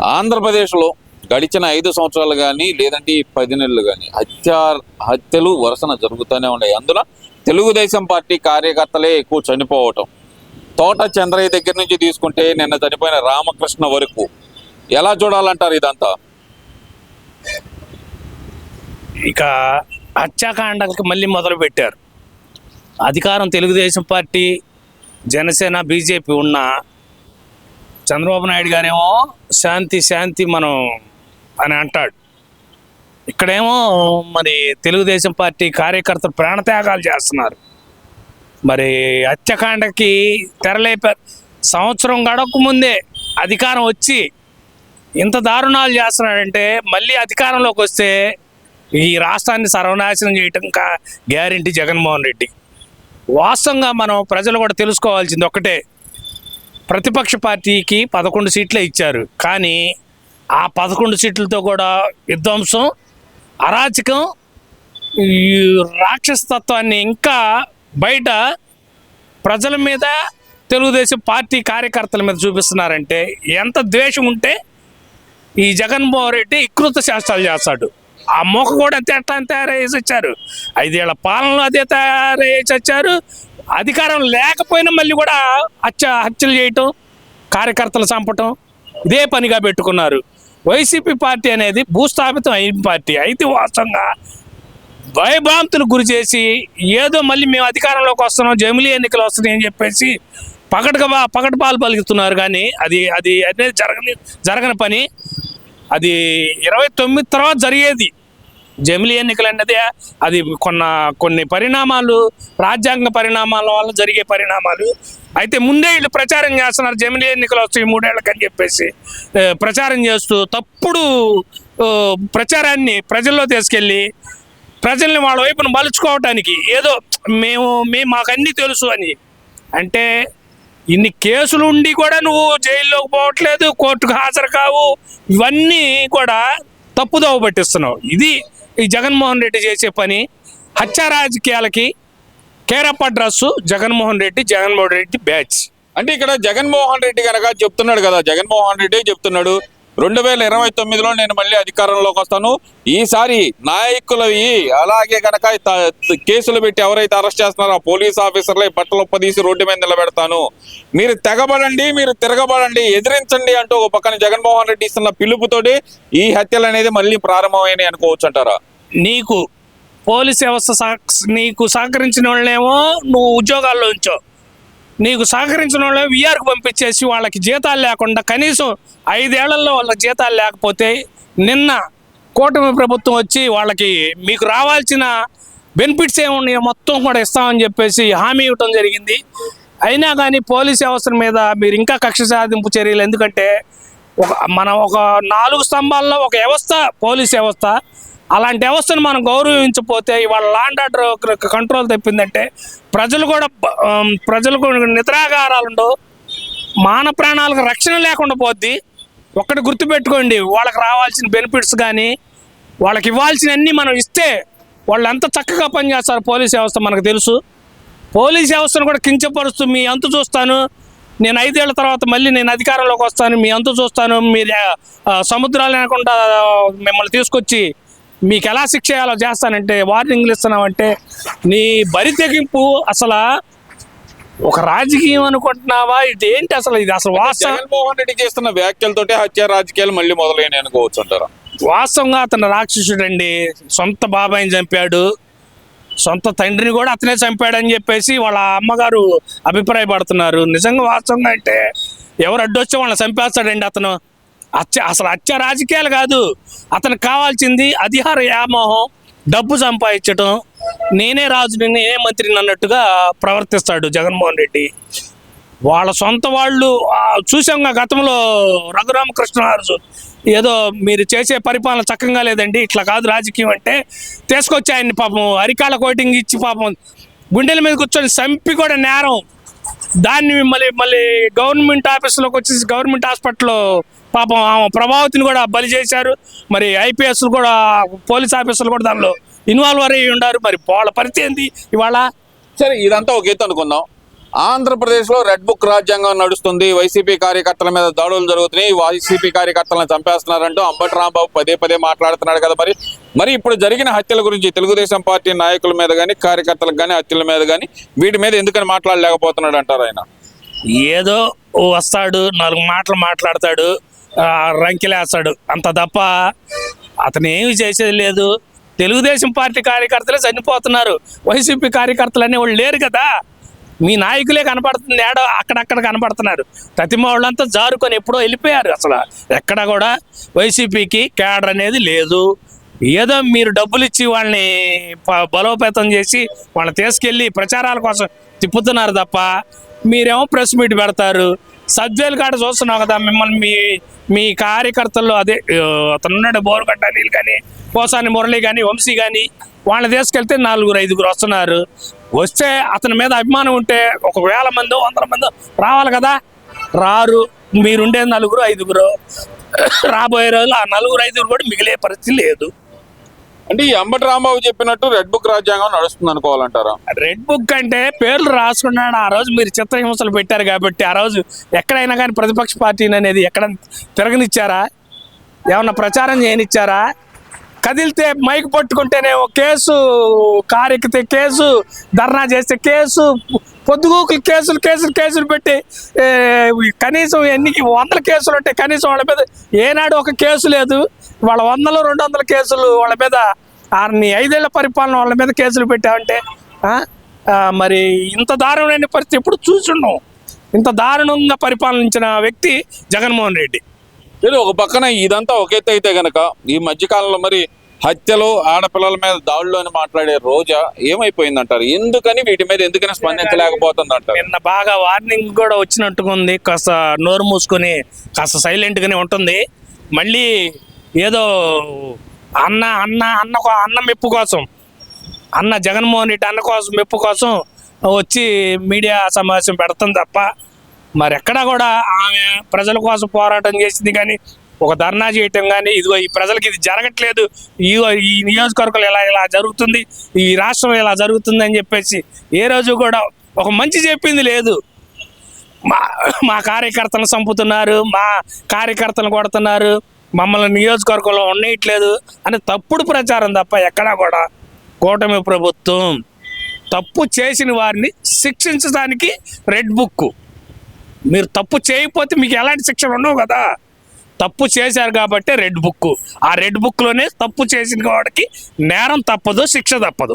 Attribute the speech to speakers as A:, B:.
A: ఆంధ్రప్రదేశ్లో గడిచిన ఐదు సంవత్సరాలు కానీ లేదంటే ఈ పది నెలలు కానీ హత్య హత్యలు వరుసన జరుగుతూనే ఉన్నాయి. అందున తెలుగుదేశం పార్టీ కార్యకర్తలే ఎక్కువ చనిపోవటం. తోట చంద్రయ్య దగ్గర నుంచి తీసుకుంటే నిన్న చనిపోయిన రామకృష్ణ వరకు. ఎలా చూడాలంటారు ఇదంతా?
B: ఇక హత్యాకాండకి మళ్ళీ మొదలు పెట్టారు. అధికారం తెలుగుదేశం పార్టీ జనసేన బీజేపీ ఉన్న చంద్రబాబు నాయుడు గారేమో శాంతి శాంతి మనం అని అంటాడు. ఇక్కడేమో మరి తెలుగుదేశం పార్టీ కార్యకర్తలు ప్రాణత్యాగాలు చేస్తున్నారు. మరి హత్యకాండకి తెరలేపారు సంవత్సరం గడవక ముందే అధికారం వచ్చి ఇంత దారుణాలు చేస్తున్నాడంటే మళ్ళీ అధికారంలోకి వస్తే ఈ రాష్ట్రాన్ని సర్వనాశనం చేయటం కా గ్యారంటీ జగన్మోహన్ రెడ్డి. వాస్తవంగా మనం ప్రజలు కూడా తెలుసుకోవాల్సింది ఒక్కటే. ప్రతిపక్ష పార్టీకి పదకొండు సీట్లే ఇచ్చారు. కానీ ఆ పదకొండు సీట్లతో కూడా విధ్వంసం అరాచకం ఈ రాక్షసతత్వాన్ని ఇంకా బయట ప్రజల మీద తెలుగుదేశం పార్టీ కార్యకర్తల మీద చూపిస్తున్నారంటే ఎంత ద్వేషం ఉంటే ఈ జగన్మోహన్ రెడ్డి వికృత శాస్త్రాలు చేస్తాడు. ఆ మొక్క కూడా అంతే అట్లా తయారయ్యేసి వచ్చారు. ఐదేళ్ళ పాలనలో అదే తయారయ్యేసి వచ్చారు. అధికారం లేకపోయినా మళ్ళీ కూడా హత్య హత్యలు చేయటం కార్యకర్తలు చంపటం ఇదే పనిగా పెట్టుకున్నారు. వైసీపీ పార్టీ అనేది భూస్థాపితం అయిన పార్టీ అయితే వాస్తవంగా భయభ్రాంతులకు గురి చేసి ఏదో మళ్ళీ మేము అధికారంలోకి వస్తున్నాం జమిలీ ఎన్నికలు వస్తున్నాయి అని చెప్పేసి పకటగా బా- పాలు పలుకుతున్నారు కానీ అది అది అనేది జరగని జరగని పని. అది ఇరవై తొమ్మిది తర్వాత జరిగేది. జమిలీ ఎన్నికలు అనేది అది కొన్న కొన్ని పరిణామాలు రాజ్యాంగ పరిణామాల వల్ల జరిగే పరిణామాలు. అయితే ముందే వీళ్ళు ప్రచారం చేస్తున్నారు జమిలీ ఎన్నికలు వస్తాయి మూడేళ్ళకి అని చెప్పేసి. ప్రచారం చేస్తూ తప్పుడు ప్రచారాన్ని ప్రజల్లో తీసుకెళ్ళి ప్రజల్ని వాళ్ళ వైపున మలుచుకోవటానికి ఏదో మేము మేము మాకు తెలుసు అని. అంటే ఇన్ని కేసులు ఉండి కూడా నువ్వు జైల్లోకి పోవట్లేదు కోర్టుకు హాజరు కావు. ఇవన్నీ కూడా తప్పుదోవ పట్టిస్తున్నావు. ఇది ఈ జగన్మోహన్ రెడ్డి చేసే పని హత్య రాజకీయాలకి care of address Jaganmohan Reddy Jaganmohan Reddy batch.
A: అంటే ఇక్కడ జగన్మోహన్ రెడ్డి కనుక చెప్తున్నాడు కదా జగన్మోహన్ రెడ్డి చెప్తున్నాడు. రెండు వేల ఇరవై తొమ్మిదిలో నేను మళ్ళీ అధికారంలోకి వస్తాను. ఈసారి నాయకులవి అలాగే కనుక కేసులు పెట్టి ఎవరైతే అరెస్ట్ చేస్తున్నారో ఆ పోలీస్ ఆఫీసర్లే బట్టలు తీసి రోడ్డు మీద నిలబెడతాను. మీరు తెగబడండి మీరు తిరగబడండి ఎదిరించండి అంటూ ఒక పక్కన జగన్మోహన్ రెడ్డి ఇస్తున్న పిలుపుతోటి ఈ హత్యలు అనేది మళ్ళీ ప్రారంభమైనాయి అనుకోవచ్చు అంటారా?
B: నీకు పోలీస్ వ్యవస్థ నీకు సహకరించిన వాళ్ళేమో నువ్వు ఉద్యోగాల్లో ఉంచో. నీకు సహకరించిన వాళ్ళే విఆర్కు పంపించేసి వాళ్ళకి జీతాలు లేకుండా కనీసం ఐదేళ్ళలో వాళ్ళ జీతాలు లేకపోతే నిన్న కూటమి ప్రభుత్వం వచ్చి వాళ్ళకి మీకు రావాల్సిన బెనిఫిట్స్ ఏమున్నాయో మొత్తం కూడా ఇస్తామని చెప్పేసి హామీ ఇవ్వటం జరిగింది. అయినా కానీ పోలీస్ వ్యవస్థ మీద మీరు ఇంకా కక్ష సాధింపు చర్యలు ఎందుకంటే ఒక మనం ఒక నాలుగు స్తంభాల్లో ఒక వ్యవస్థ పోలీస్ వ్యవస్థ. అలాంటి వ్యవస్థను మనం గౌరవించకపోతే ఇవాళ లాండ్ ఆర్డర్ కంట్రోల్ తప్పిందంటే ప్రజలు కూడా ప్రజలకు ప్రజలు కూడా నిద్రాగారాలు ఉండవు. మాన ప్రాణాలకు రక్షణ లేకుండా పోద్ది. ఒక్కటి గుర్తుపెట్టుకోండి వాళ్ళకి రావాల్సిన బెనిఫిట్స్ కానీ వాళ్ళకి ఇవ్వాల్సినన్నీ మనం ఇస్తే వాళ్ళు ఎంత చక్కగా పనిచేస్తారు పోలీస్ వ్యవస్థ మనకు తెలుసు. పోలీస్ వ్యవస్థను కూడా కించపరుస్తూ మీ అంతు చూస్తాను. నేను ఐదేళ్ళ తర్వాత మళ్ళీ నేను అధికారంలోకి వస్తాను. మీ అంతు చూస్తాను. మీరు సముద్రాలు లేకుండా మిమ్మల్ని తీసుకొచ్చి మీకు ఎలా శిక్ష చేయాలో చేస్తానంటే వార్నింగ్లు ఇస్తున్నామంటే నీ బరి తెగింపు అసలు ఒక రాజకీయం అనుకుంటున్నావా? ఇది ఏంటి అసలు ఇది? అసలు వాస్తవం
A: జగన్మోహన్ రెడ్డి చేస్తున్న వ్యాఖ్యలతోటి హత్య రాజకీయాలు మళ్ళీ మొదలైనాయి అనుకోవచ్చు అంటారా?
B: వాస్తవంగా అతను రాక్షసుడండి. సొంత బాబాయిని చంపాడు. సొంత తండ్రిని కూడా అతనే చంపాడని చెప్పేసి వాళ్ళ అమ్మగారు అభిప్రాయపడుతున్నారు. నిజంగా వాస్తవంగా అంటే ఎవరు అడ్డొచ్చో వాళ్ళని చంపేస్తాడండి అతను? అచ్చ అసలు అచ్చ రాజకీయాలు కాదు. అతనికి కావాల్సింది అధికార వ్యామోహం డబ్బు సంపాదించడం నేనే రాజు నేనే మంత్రిని అన్నట్టుగా ప్రవర్తిస్తాడు జగన్మోహన్ రెడ్డి. వాళ్ళ సొంత వాళ్ళు ఆ, చూసాంగా గతంలో రఘురామకృష్ణరాజు. ఏదో మీరు చేసే పరిపాలన చక్కగా లేదండి ఇట్లా కాదు రాజకీయం అంటే. తీసుకొచ్చి ఆయన్ని పాపం అరికాల కోటింగ్ ఇచ్చి పాపం గుండెల మీద కూర్చొని చంపి కూడా నేరం. దాన్ని మళ్ళీ మళ్ళీ గవర్నమెంట్ ఆఫీసులోకి వచ్చేసి గవర్నమెంట్ హాస్పిటల్లో పాపం ఆమె ప్రభావతిని కూడా బలి చేశారు. మరి ఐపీఎస్లు కూడా పోలీస్ ఆఫీసర్లు కూడా దానిలో ఇన్వాల్వ్ అయ్యి ఉన్నారు. మరి వాళ్ళ పరిస్థితి ఏంది ఇవాళ?
A: సరే ఇదంతా ఒక ఎత్తు అనుకుందాం. ఆంధ్రప్రదేశ్లో రెడ్ బుక్ రాజ్యాంగం నడుస్తుంది. వైసీపీ కార్యకర్తల మీద దాడులు జరుగుతున్నాయి. వైసీపీ కార్యకర్తలను చంపేస్తున్నారంటూ అంబటి రాంబాబు పదే పదే మాట్లాడుతున్నాడు కదా మరి. మరి ఇప్పుడు జరిగిన హత్యల గురించి తెలుగుదేశం పార్టీ నాయకుల మీద కానీ కార్యకర్తలకు కానీ హత్యల మీద కానీ వీటి మీద ఎందుకని మాట్లాడలేకపోతున్నాడు అంటారు ఆయన?
B: ఏదో వస్తాడు నాలుగు మాటలు మాట్లాడతాడు. రంకిలేస్తాడు. అంత తప్ప అతను ఏమి చేసేది లేదు. తెలుగుదేశం పార్టీ కార్యకర్తలే చనిపోతున్నారు. వైసీపీ కార్యకర్తలు అనే వాళ్ళు లేరు కదా. మీ నాయకులే కనపడుతుంది ఏడో అక్కడక్కడ కనపడుతున్నారు. ప్రతిమ వాళ్ళంతా జారుకొని ఎప్పుడో వెళ్ళిపోయారు అసలు. ఎక్కడ కూడా వైసీపీకి క్యాడర్ అనేది లేదు. ఏదో మీరు డబ్బులు ఇచ్చి వాళ్ళని బలోపేతం చేసి వాళ్ళని తీసుకెళ్ళి ప్రచారాల కోసం తిప్పుతున్నారు తప్ప మీరేమో ప్రెస్ మీట్ పెడతారు. సజ్వేల్ కాడ చూస్తున్నావు కదా మిమ్మల్ని మీ మీ కార్యకర్తల్లో అదే అతను ఉన్నాడు బోరుగడ్డ అనిల్ కానీ పోసాని మురళి కానీ వంశీ కానీ వాళ్ళని తీసుకెళ్తే నలుగురు ఐదుగురు వస్తున్నారు. వస్తే అతని మీద అభిమానం ఉంటే ఒక వేల మందో వందల మందో రావాలి కదా? రారు. మీరుండే నలుగురు ఐదుగురు. రాబోయే రోజులు ఆ నలుగురు ఐదుగురు కూడా మిగిలే పరిస్థితి లేదు.
A: అంటే ఈ అంబటి రాంబాబు చెప్పినట్టు రెడ్ బుక్ రాజ్యాంగం నడుస్తుంది అనుకోవాలంటారా?
B: రెడ్ బుక్ అంటే పేర్లు రాసుకున్నాడు ఆ రోజు మీరు చిత్రహింసలు పెట్టారు కాబట్టి ఆ రోజు ఎక్కడైనా కానీ ప్రతిపక్ష పార్టీని అనేది ఎక్కడ తిరగనిచ్చారా? ఏమన్నా ప్రచారం చేయనిచ్చారా? కదిలితే మైక్ పట్టుకుంటేనే ఓ కేసు కారెక్కితే కేసు ధర్నా చేస్తే కేసు పొద్దుగూకులు కేసులు కేసులు కేసులు పెట్టి కనీసం ఎన్ని వందల కేసులు ఉంటాయి కనీసం వాళ్ళ మీద ఏనాడు ఒక కేసు లేదు. వాళ్ళ వందలు రెండు వందల కేసులు వాళ్ళ మీద ఆరిని ఐదేళ్ళ పరిపాలన వాళ్ళ మీద కేసులు పెట్టామంటే మరి ఇంత దారుణమైన పరిస్థితి ఎప్పుడు చూసుండం ఇంత దారుణంగా పరిపాలించిన వ్యక్తి జగన్మోహన్ రెడ్డి.
A: లేదు ఒక పక్కన ఇదంతా ఒక ఎత్తు అయితే గనక ఈ మధ్యకాలంలో మరి హత్యలు ఆడపిల్లల మీద దాడులు అని మాట్లాడే రోజా ఏమైపోయింది అంటారు ఎందుకని వీటి మీద ఎందుకని స్పందించలేకపోతుంది అంటారు
B: నిన్న బాగా వార్నింగ్ కూడా వచ్చినట్టుగా ఉంది కాస్త నోరు మూసుకొని కాస్త సైలెంట్గానే ఉంటుంది. మళ్ళీ ఏదో అన్న అన్న అన్న అన్న మెప్పు కోసం అన్న జగన్మోహన్ రెడ్డి అన్న కోసం మెప్పు కోసం వచ్చి మీడియా సమావేశం పెడతాం తప్ప మరి ఎక్కడ కూడా ఆమె ప్రజల కోసం పోరాటం చేసింది కానీ ఒక ధర్నా చేయటం కానీ ఇదిగో ఈ ప్రజలకి ఇది జరగట్లేదు ఇదిగో ఈ నియోజకవర్గంలో ఇలా ఇలా జరుగుతుంది ఈ రాష్ట్రం ఇలా జరుగుతుంది అని చెప్పేసి ఏ రోజు కూడా ఒక మంచి చెప్పింది లేదు. మా మా కార్యకర్తలను చంపుతున్నారు మా కార్యకర్తలు కొడుతున్నారు మమ్మల్ని నియోజకవర్గంలో ఉండేయట్లేదు అని తప్పుడు ప్రచారం తప్ప ఎక్కడా కూడా కూటమి ప్రభుత్వం తప్పు చేసిన వారిని శిక్షించడానికి రెడ్ బుక్. మీరు తప్పు చేయకపోతే మీకు ఎలాంటి శిక్షలు ఉండవు కదా. తప్పు చేశారు కాబట్టి రెడ్ బుక్. ఆ రెడ్ బుక్లోనే తప్పు చేసిన వాడికి నేరం తప్పదు శిక్ష తప్పదు.